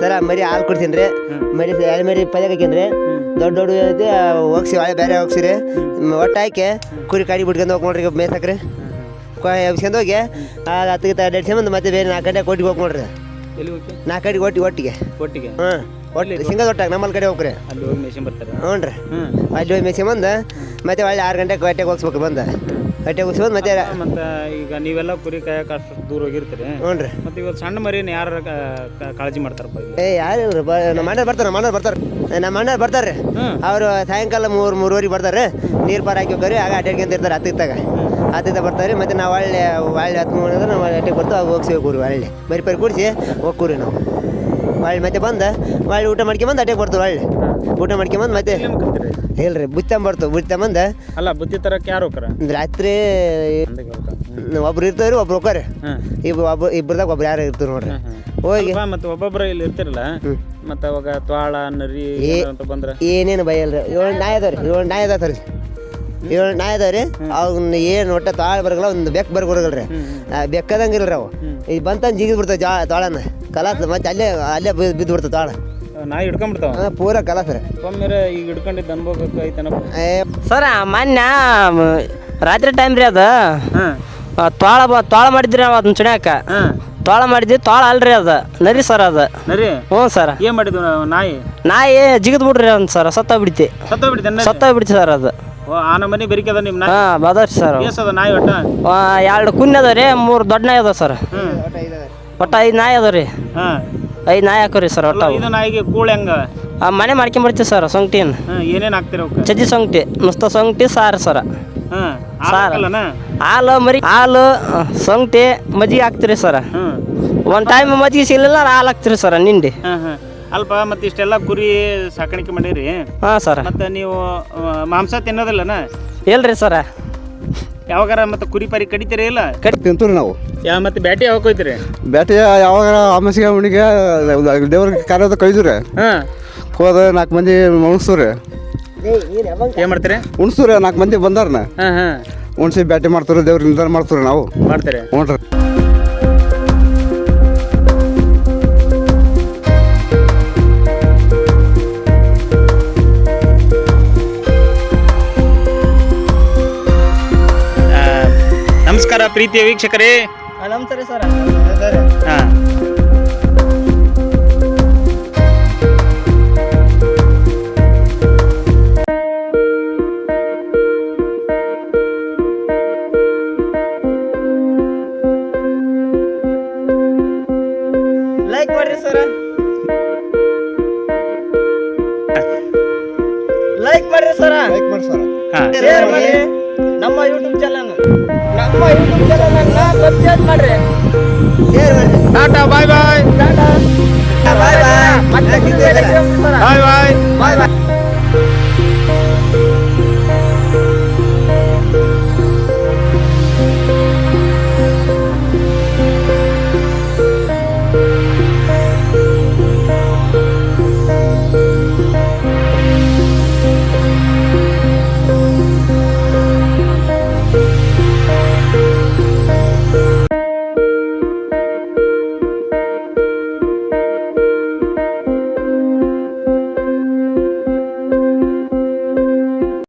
ಸರ ಮರಿ ಹಾಲು ಕೊಡ್ತೀನಿ ರೀ ಮರಿ ಎರಡು ಮರಿ ಪಲ್ಯ ಕಾಕೇನ್ರಿ ದೊಡ್ಡ ದೊಡ್ಡ ಐತಿ ಹೋಗ್ಸಿ ಬೇರೆ ಹೋಗ್ಸಿರಿ. ಒಟ್ಟು ಹಾಕಿ ಕುರಿ ಕಾಡಿ ಬಿಟ್ಕೊಂಡು ಹೋಗಿ ನೋಡ್ರಿ ಮೇಸಕ್ರಿ ಎಬ್ಸ್ಕೊಂಡು ಹೋಗಿ ಎರಡು ಸಂಬಂಧ ಮತ್ತೆ ಬೇರೆ ನಾಲ್ಕು ಗಂಟೆ ಕೊಟ್ಟಿಗೆ ಹೋಗಿ ನೋಡ್ರಿ. ಎಲ್ಲಿ ಹೋಗಿ ನಾಲ್ಕು ಗಂಟೆಗೆ ಒಟ್ಟಿಗೆ ಒಟ್ಟಿಗೆ ಒಟ್ಟಿಗೆ ಹಾಂ ಒಟ್ಟು ಸಿಂಗಲ್ ಒಟ್ಟಾಗ ನಮ್ಮಲ್ಲಿ ಕಡೆ ಹೋಗ್ರಿ. ಅಲ್ಲಿ ಹೋಗಿ ಮೇಷನ್ ಬರ್ತಾರೆ? ಹ್ಞೂ ರೀ. ಅಲ್ಲಿ ಹೋಗಿ ಬಂದು ಮತ್ತೆ ಒಳ್ಳೆ ಆರು ಗಂಟೆಗೆ ಗಟ್ಟೆಗೆ ಹೋಗ್ಸ್ಬೇಕು ಬಂದು. ಕಟ್ಟೆ ಹೋಗ್ಸಿ ಬಂದು ಮತ್ತೆ ಮತ್ತು ಈಗ ನೀವೆಲ್ಲ ಕುರಿ ಕಾಯಕ್ಕೆ ಅಷ್ಟು ದೂರ ಹೋಗಿರ್ತೀರಿ. ಹ್ಞೂ ರೀ. ಮತ್ತು ಇವತ್ತು ಸಣ್ಣ ಮರಿನ ಯಾರು ಕಾಳಜಿ ಮಾಡ್ತಾರಪ್ಪ ಏ ಯಾರು ನಮ್ಮ ಅಣ್ಣ ಬರ್ತಾರೆ ನಮ್ಮ ಬರ್ತಾರೆ. ನಮ್ಮ ಅಣ್ಣ ಬರ್ತಾರೆ. ಅವರು ಸಾಯಂಕಾಲ ಮೂರು ಮೂರುವರೆಗೆ ಬರ್ತಾರೆ. ನೀರು ಪಾರು ಹಾಕಿ ಹೋಗ್ರಿ ಆಗ ಅಡ್ಡಾಡ್ಕೊಂತ ಇರ್ತಾರೆ ಹತ್ತಿತ್ತಾಗ. ಹತ್ತಿತ್ತ ಬರ್ತಾರೆ ಮತ್ತೆ ನಾವು ಒಳ್ಳೆ ಒಳ್ಳೆ ಹತ್ತು ಮೂರು ನಾವು ಅಟ್ಟಿಗೆ ಬರ್ತಾವೆ ಅವು ಹೋಗ್ಸಿ ಹೋಗ್ರಿ ಒಳ್ಳೆ ಬರಿ ಪರಿ ಕೂಡಿಸಿ ಹೋಗ್ಕೂರಿ ನಾವು. ಒಳ್ಳೆ ಮತ್ತೆ ಬಂದು ಒಳ್ಳೆ ಊಟ ಮಾಡ್ಕೊಂಬಂದು ಅಟ್ಟೆ ಕೊಡ್ತೇವೆ ಒಳ್ಳೆ ಊಟ ಮಾಡ್ಕೊಂಬಂದು ಮತ್ತೆ ಇಲ್ರಿ? ಬರ್ತೇವೆ ಬುತ್ತಂಬರ್ತೀವಿ ಬುತ್ತಂಬಂದು ಅಲ್ಲ ಬುತ್ತಿ ತರಕ್ಕೆ ಯಾರು ಹೋಗ್ರ ರಾತ್ರಿ. ಒಬ್ರು ಇರ್ತಾರೆ ಒಬ್ರು ಹೋಗ್ತಾರೆ. ಇಬ್ಬರು ಇಬ್ರು ಒಬ್ಬ ಇಬ್ಬರದಾಗ ಒಬ್ರು ಯಾರು ಇರ್ತಾರೆ ನೋಡ್ರಿ. ಹೋಗಿ ಮತ್ತೆ ಒಬ್ಬೊಬ್ರು ಇಲ್ಲಿ ಇರ್ತಿರಲ್ಲ. ಮತ್ತೆ ಅವಾಗ ತ್ವಾಳ ನರಿ ಏನೇನು ಬೈಯಲ್ರಿ ಏಳು ನಾಯಿ ಅದಾವ ರೀ ಏಳು ನಾಯಿ ಅದಾವ ರೀ ಏಳು ನಾಯಿ ಅದಾವ ರೀ ಅವ್ನ ಏನು ಒಟ್ಟ ತಾಳ ಬರಗಲ್ಲ ಒಂದು ಬೆಕ್ಕ ಬರ್ಕೊಡಗಲ್ರಿ ಬೆಕ್ಕದಂಗೆ ಇಲ್ರಿ ಅವು. ಈಗ ಬಂತಂದು ಜಿಗಿದ್ ಬಿಡ್ತಾವೆ ಜಾ ತಾಳನ ಕಲಾಸ ಮತ್ತೆ ಅಲ್ಲೇ ಅಲ್ಲೇ ಬಿದ್ದು ಬಿದ್ದು ಬಿಡ್ತಾವೆ ತಾಳ. ನಾಯಿ ಹಿಡ್ಕೊಂಡ್ಬಿಡ್ತಾವ ಹಾಂ ಪೂರ ಕಲಾಸ ರೀ. ಈಗ ಹಿಡ್ಕೊಂಡಿದ್ದು ಅನ್ಭೋಗಕ್ಕೆ ಐತನಪ್ಪ? ಏ ಸರ ಮೊನ್ನೆ ರಾತ್ರಿ ಟೈಮ್ ರೀ ಅದು. ತೋಳ ಬ ತೋಳ ಮಾಡಿದ್ರಿ ನಾವು ಅದನ್ನ ಚುಣ್ಯಾಕ ಹಾಂ. ತೋಳ ಮಾಡಿದ್ವಿ ತೋಳ ಅಲ್ರಿ ಅದು. ನರಿ ಸರ್ ಅದು. ನರಿ? ಹ್ಞೂ ಸರ್. ಏನು ಮಾಡಿದ್ವಿ ನಾಯಿ? ನಾಯಿ ಜಿಗಿದ್ ಬಿಡ್ರಿ ಅವ್ನು ಸರ್ ಸತ್ತ ಬಿಡ್ತಿ ಸತ್ತೋಗ್ಬಿಡ್ತೇನೆ ಸತ್ತ ಬಿಡ್ತಿ ಸರ್ ಅದು. ಓ ಮನೆ ಬೆರಿಕದ ನಿಮ್ಮ ನಾಯಿ ಹಾಂ ಬದರಿ ಸರ್ ಏಸದ ನಾಯಿ ಒಟ್ಟ? ಎರಡು ಕುನ್ ಅದಾವ ರೀ ಮೂರು ದೊಡ್ಡ ನಾಯಿ ಅದಾವ ಸರ್. ಒಟ್ಟ ಒಟ್ಟು ಐದು ನಾಯಿ ಅದಾವ ರೀ. ಹಾಂ. ಐದು ನಾಯಿ ಹಾಕೋರಿ ಸರ್ ಒಟ್ಟು ಅವು. ಇದು ನಾಯಿಗೆ ಕೂಳ್ ಹೆಂಗ? ಆ ಮನೆ ಮಾಡ್ಕೊಂಬರ್ತೀವಿ ಸರ್ ಸೊಂಗ್ಟಿನ. ಹಾಂ ಏನೇನು ಹಾಕ್ತಿರ ಅವಕ್ಕೆ? ಚಜ್ಜಿ ಸೊಂಗ್ಟಿ ನುಸ್ತ ಸೊಂಗ್ಟಿ ಸಾರು ಸರ್. ಹಾಂ ಸಾರ್. ಹಾಕಲ್ಲನ? ಹಾಲು ಮರಿ ಹಾಲು ಆ, ಸೊಂಗ್ಟಿ ಮಜ್ಜಿಗೆ ಹಾಕ್ತೀರಿ ಸರ್. ಹ್ಞೂ ಒಂದು ಟೈಮ್ ಮಜ್ಜಿಗೆ ಸಿಗಲಿಲ್ಲ ಹಾಲು ಹಾಕ್ತೀರಿ ಸರ್ ನಿಂಡಿ. ಹಾಂ ಹಾಂ. ಅಲ್ಪ ಮತ್ತೆ ಇಷ್ಟೆಲ್ಲ ಕುರಿ ಸಾಕಾಣಿಕೆ ಮಾಡೀರಿ? ಹಾಂ ಸರ್. ಮತ್ತೆ ನೀವು ಆ, ಮಾಂಸ ತಿನ್ನೋದಿಲ್ಲನ? ಇಲ್ರಿ ಸರ. ಯಾವಾಗಾರ ಮತ್ತೆ ಕುರಿ ಪರಿ ಕಡಿತೀರಿ ಇಲ್ಲ? ತಿಂತೀವಿ ನಾವು. ಯಾ ಮತ್ತೆ ಬ್ಯಾಟಿ ಯಾವಾಗ ಹೋಯ್ತೀರಿ ಬ್ಯಾಟಿ ಯಾವಾಗ ಅಮಾಸಿಗೆ ಹುಣ್ಣಿಗೆ ದೇವ್ರಿಗೆ ಕಾರ್ಯದ ಕೈದ್ರಿ ಹಾ. ಹೋದ ನಾಲ್ಕು ಮಂದಿ ಉಣ್ಸ್ರಿ. ಏನು ಮಾಡ್ತೀರಿ? ಉಣ್ಸ್ರಿ ನಾಲ್ಕು ಮಂದಿ ಬಂದಾರನ. ಹಾಂ ಹಾಂ. ಉಣ್ಸಿ ಬ್ಯಾಟಿ ಮಾಡ್ತಾರೆ ದೇವ್ರ ನಿರ್ಧಾರ ಮಾಡ್ತಾರೆ ನಾವು. ಮಾಡ್ತೀರಿ. ಹ್ಞೂ ರೀ ಪ್ರೀತಿಯ ವೀಕ್ಷಕರೇ. ನಮಸ್ತೆ ಸರ್ ಹಾಂ. ಲೈಕ್ ಮಾಡ್ರಿ ಸರ್. ಲೈಕ್ ಮಾಡ್ರಿ ಸರ್. ಲೈಕ್ ಮಾಡಿ ಸರ್. ಹಾಂ. ಶೇರ್ ಮಾಡ್ರಿ. ನಮ್ಮ ಯೂಟ್ಯೂಬ್ ಚಾನಲ್ ನಮ್ಮ ಯೂಟ್ಯೂಬ್ ಚಾನಲ್ ಸಬ್ಸ್ಕ್ರೈಬ್ ಮಾಡ್ರಿ. ಟಾಟಾ ಬಾಯ್ ಬಾಯ್ ಬಾಯ್ ಬಾಯ್